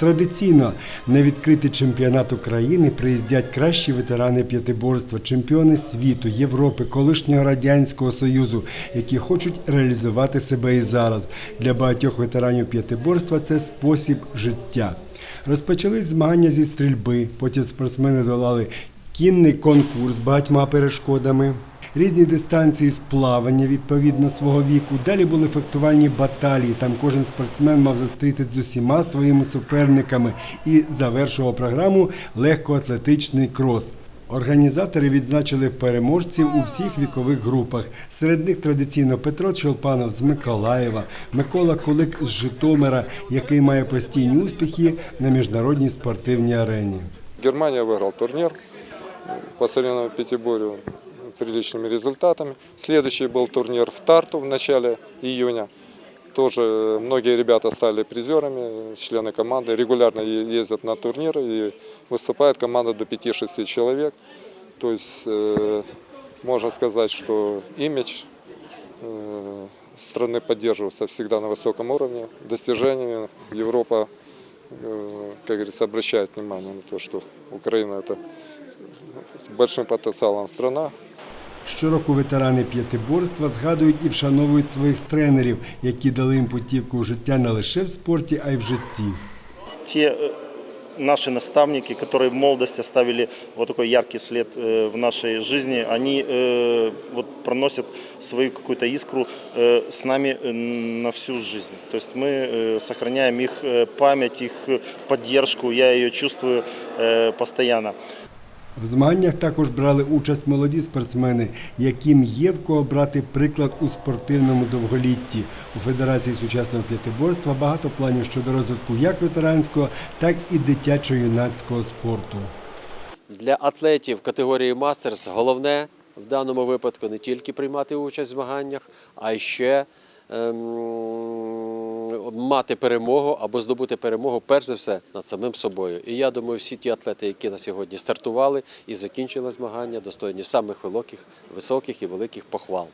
Традиційно на відкритий чемпіонат України приїздять кращі ветерани п'ятиборства, чемпіони світу, Європи, колишнього радянського союзу, які хочуть реалізувати себе і зараз. Для багатьох ветеранів п'ятиборства це спосіб життя. Розпочались змагання зі стрільби. Потім спортсмени долали кінний конкурс з багатьма перешкодами. Різні дистанції з плавання відповідно свого віку. Далі були фехтувальні баталії. Там кожен спортсмен мав зустрітися з усіма своїми суперниками і завершував програму легкоатлетичний крос. Організатори відзначили переможців у всіх вікових групах. Серед них традиційно Петро Чолпанов з Миколаєва, Микола Кулик з Житомира, який має постійні успіхи на міжнародній спортивній арені. Германия выиграл турнир по соревнованию пятиборью приличными результатами. Следующий был турнир в Тарту в начале июня. Тоже многие ребята стали призерами, члены команды. Регулярно ездят на турниры и выступает команда до 5-6 человек. То есть э, можно сказать, что имидж э, страны поддерживался всегда на высоком уровне. Достижениями Европа, э, как говорится, обращает внимание на то, что Украина это с большим потенциалом страна, Щороку ветерани п'ятиборства згадують і вшановують своїх тренерів, які дали їм путівку в життя не лише в спорті, а й в житті. те э, наши наставники, которые в молодости оставили вот такой яркий след э, в нашей жизни, они э, вот проносят свою какую-то искру э, с нами э, на всю жизнь. То есть мы э, сохраняем их э, память, их э, поддержку, я ее чувствую э, постоянно. В змаганнях також брали участь молоді спортсмени, яким є в кого брати приклад у спортивному довголітті. У Федерації сучасного п'ятиборства багато планів щодо розвитку як ветеранського, так і дитячо-юнацького спорту. Для атлетів категорії мастерс головне в даному випадку не тільки приймати участь в змаганнях, а ще ем, мати перемогу або здобути перемогу перш за все над самим собою. І я думаю, всі ті атлети, які на сьогодні стартували і закінчили змагання, достойні самих великих, високих і великих похвал.